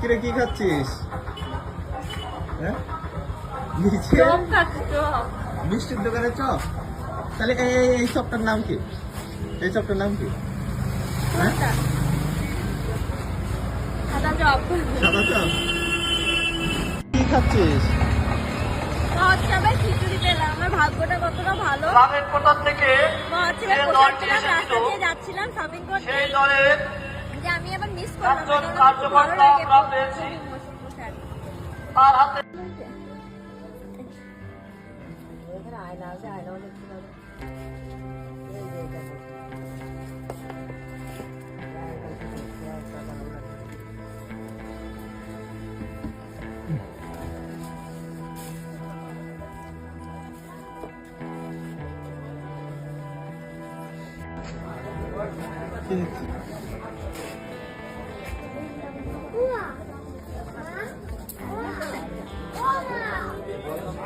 কিরে কি খাচ্ছিস? হ্যাঁ? নিচে? মিষ্টির দোকানে চপ? তাহলে এই এই- চপটার নাম কি? এই চপটার নাম কি? হ্যাঁ? কোনটা? সাদা চপ। সাদা চপ? কি খাচ্ছিস? মহোৎসবে খিচুড়ি পেলাম। আমার ভাগ্যটা কতটা ভালো। থেকে? মহোৎসবে যাচ্ছিলাম শপিং করতে সেই দলের যে আমি আবার মিস করলাম একজন কারণ আমার খুব ভালো কার্যকর্তা লাগে আমরা পেয়েছি। পোশাক। তার হাতে কি দিচ্ছিস? হোলির মধ্যে পড়ে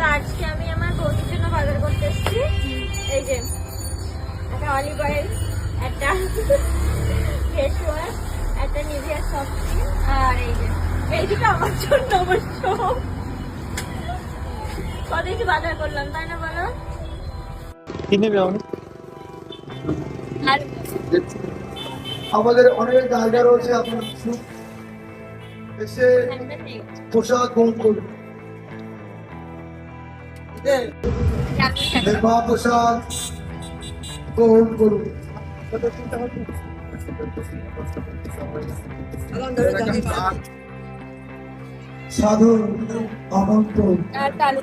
তো আজকে আমি আমার বৌদির জন্য বাজার করতে এসেছি। এই যে একটা অলিভ অয়েল একটা ফেস ওয়াশ একটা নিভিয়া সফট আর এই যে এই দুটো আমার জন্য অবশ্য কত কিছু বাজার করলাম তাই না বলো? কি নেবে আর আমাদের অনেক জায়গা রয়েছে আপনার এসে পোশাক গ্রহণ নেপা গ্রহণ করুন। সাধু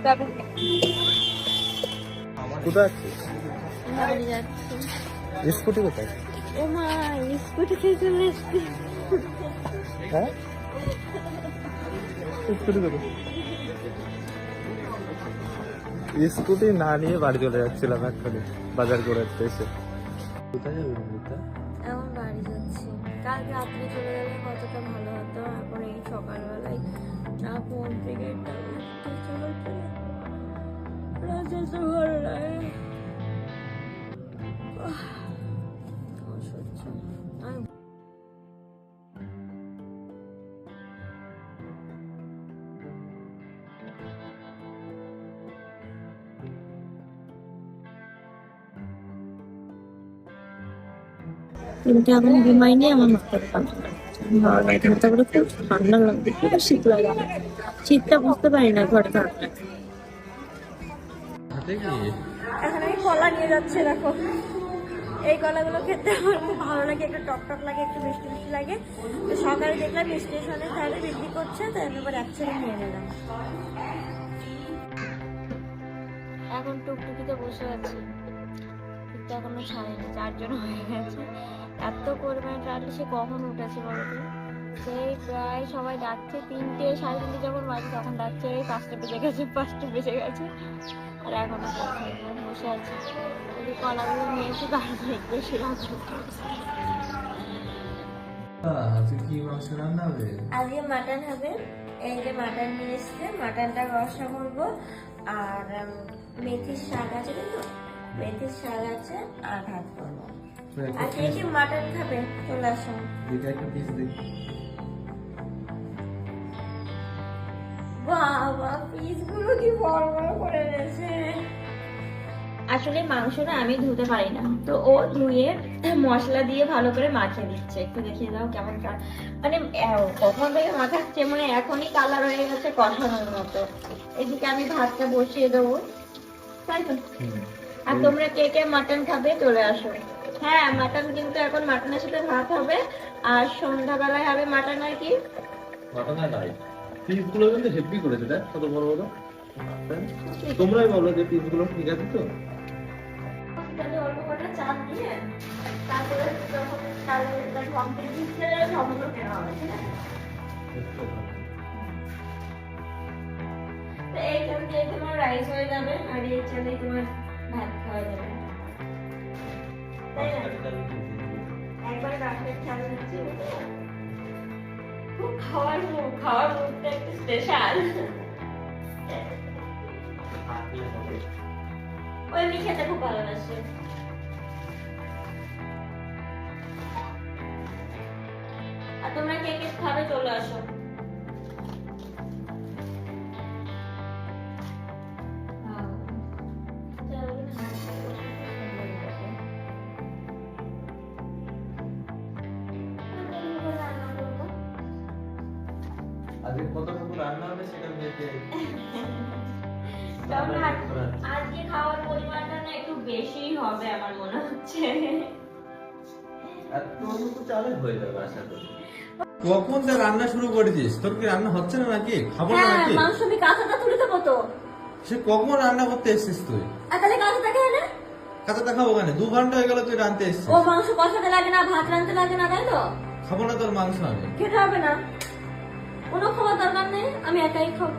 কাকু কোথায়? স্কুটি কোথায়? ও মা স্কুটি খেয়ে চলে এসছি। হ্যাঁ? স্কুটি কোথায় স্কুটি না নিয়ে বাড়ি চলে যাচ্ছিলাম এক্ষুনি বাজার করে এসে। কোথায় যাবে বাড়ি চলে গেলে ভালো হতো? এখন এই সকালবেলায় না থেকে একটা রাজা কিন্তু এখন বিমাই নিয়ে আমার লাগে মাথা করে খুব ঠান্ডা লাগবে খুব শীত লাগে। শীতটা বুঝতে পারি না ঘরে থাকলে এখন আমি কলা নিয়ে যাচ্ছি দেখো। এই কলাগুলো খেতে আমার খুব ভালো লাগে একটু টক টক লাগে একটু মিষ্টি মিষ্টি লাগে। তো সকালে দেখলাম স্টেশনের ধারে বিক্রি করছে তাই আমি এবার এক ছেড়ে নিয়ে নিলাম। এখন টুকটুকিতে বসে আছি কিন্তু এখনও ছাড়েনি চারজন হয়ে গেছে। এত পরিমাণে ট্রাভেল সে কখন উঠেছে বলতো সেই প্রায় সবাই ডাকছে তিনটে সাড়ে তিনটে যখন বাজে তখন ডাকছে এই পাঁচটা বেজে গেছে পাঁচটা বেজে গেছে। আর এখনও পৌঁছায়নি। বসে আছে। যদি কলাগুলো নিয়েছি আজকে কি মাংস আজকে মাটন হবে। এই যে মাটন নিয়ে এসছে মাটনটা রসা করব। আর মেথির শাক আছে কিন্তু মেথির শাক আছে আর ভাত করব। আর কে কি মাটন খাবে চলে আসো এটা একটা পিস দেখি। বাবা পিসগুলো কি বড় বড় করে এনেছে। আসলে মাংসটা আমি ধুতে পারি না। তো ও ধুয়ে মশলা দিয়ে ভালো করে মাখিয়ে দিচ্ছে একটু দেখিয়ে দাও কেমন মানে কখন থেকে মাখাচ্ছে মানে এখনই কালার হয়ে গেছে কষানোর মতো। এদিকে আমি ভাতটা বসিয়ে দেবো। তাই তো? আর তোমরা কে কে মাটন খাবে চলে আসো। হ্যাঁ মাটন কিন্তু এখন মাটনের সাথে ভাত হবে। আর সন্ধ্যাবেলায় হবে মাটন আর কি? ঘটনা নাই পিসগুলো কিন্তু হেভি করেছে দেখ কত বড় বড়। তোমরাই বলো যে পিসগুলো ঠিক আছে তো? অল্প করে চাপ দিয়ে তারপরে যখন কালকে কমপ্লিট দিচ্ছে সবগুলো কেনা হবে ঠিক আছে? তো এইখান দিয়ে তোমার রাইস হয়ে যাবে আর এই চালে তোমার ভাত খাওয়া যাবে। একবার ডাক্তার খেয়াল দিচ্ছি খুব খাওয়ার মুখ খাওয়ার মুখটা একটু স্পেশাল ওই এমনি খেতে খুব ভালোবাসে। আর তোমরা কে কে খাবে চলে আসো। আজকে কতটুকু রান্না হবে সেটা তবে আজকে খাওয়ার পরিমাণটা না একটু বেশি হবে আমার মনে হচ্ছে। এতটুকু চালে হয়ে যাবে আশা করি। কখন যা রান্না শুরু করেছিস? তোর কি রান্না হচ্ছে না নাকি? খাব না হ্যাঁ নাকি? মাংস আমি কাঁচাটা তুলে দেবো তো। সে কখন রান্না করতে এসেছিস তুই? আর তাহলে কাঁচাটা খেয়ে নে। কাঁচা দেখাবো ওখানে দু ঘণ্টা হয়ে গেল তুই এসেছিস। ও মাংস কষাতে লাগে না ভাত রাঁধতে লাগে না তাই তো? খাব না তোর মাংস আমি। খেতে হবে না। কোনো খাওয়ার দরকার নেই আমি একাই খাব।